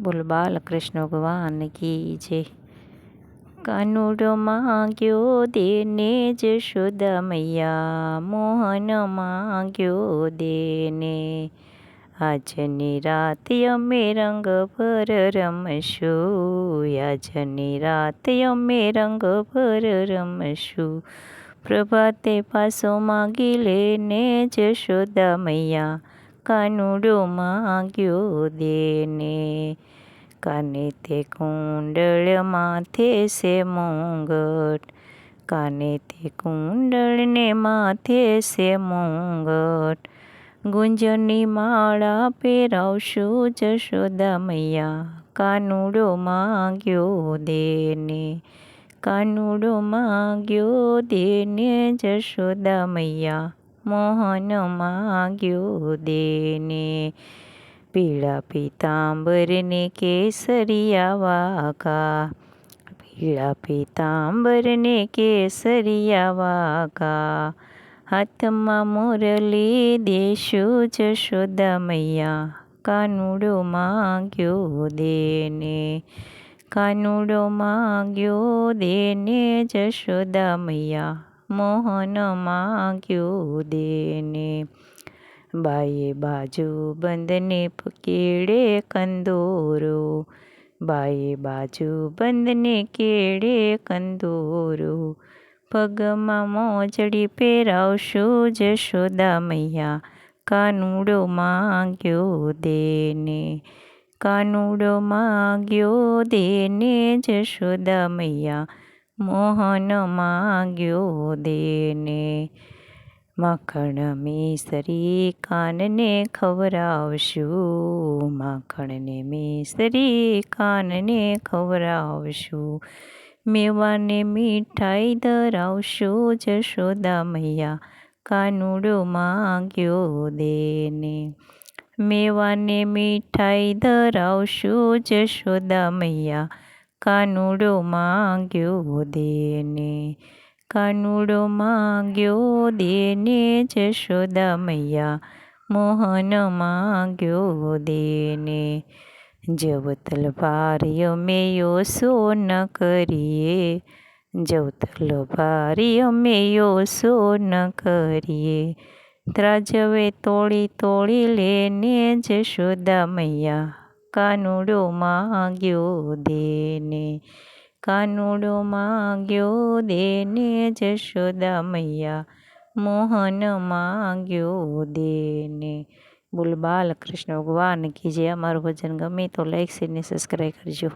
બોલ, બાલકૃષ્ણ ભગવાન કી જય. કાનુડો માંગ્યો દેને જશોદા મૈયા મોહન માંગ્યો દેને. આજની રાત અમે રંગ ભર રમશું, આજની રાત અમે રંગ ભર રમશું. પ્રભાતે પાસો માગી લેને જશોદા મૈયા કાનુડો માગ્યો દેને કાને તે કુંડળ માથે છે મુંગટ કાને તે કુંડળને માથે છે મુંગટ ગુંજની માળા પહેરાવશું જશોદા મૈયા કાનુડો માગ્યો દેને કાનુડો માગ્યો દેને જશોદા મૈયા મોહન માગ્યો દેને પીળા પીતાંબરને કેસરિયા વાઘા પીળા પીતાંબરને કેસરિયા વાઘા હાથમાં મુરલી દેશું જશોદા મૈયા કાનુડો માગ્યો દેને કાનુડો માગ્યો દેને જશોદા મૈયા મોહન માગ્યો દેને બાએ બાજુ બંધને કેળે કંદોરો બાએ બાજુ બંધને કેળે કંદોરો. પગમાં મોજડી પહેરાવશું જશોદા મૈયા, કાનુડો માગ્યો દેને કાનુડો માગ્યો દેને જશોદા મૈયા મોહન માગ્યો દેને. માખણ મિસરી કાનને ખવરાવશું માખણને મિસરી કાનને ખવરાવશું મેવાને મીઠાઈ ધરાવશું જશોદા મૈયા. કાનુડો માગ્યો દેને. મેવાને મીઠાઈ ધરાવશું જશોદા મૈયા. કાનુડો માંગ્યો દેને કાનુડો માંગ્યો દેને જશોદા મૈયા મોહન માંગ્યો દેને જવતલ ભાર્ય મેયો સો ન કરીએ જવતલ ભાર્ય મેયો સો ન કરીએ ત્રાજવે તોડી તોડી લેને જશોદા મૈયા કાનુડો માગ્યો દેને કાનુડો માગ્યો દેને જશોદા મૈયા મોહન માગ્યો દેને બોલ બાલકૃષ્ણ ભગવાન કી જે અમારું ભજન ગમે તો લાઈક શેર ને સબસ્ક્રાઈબ કરજો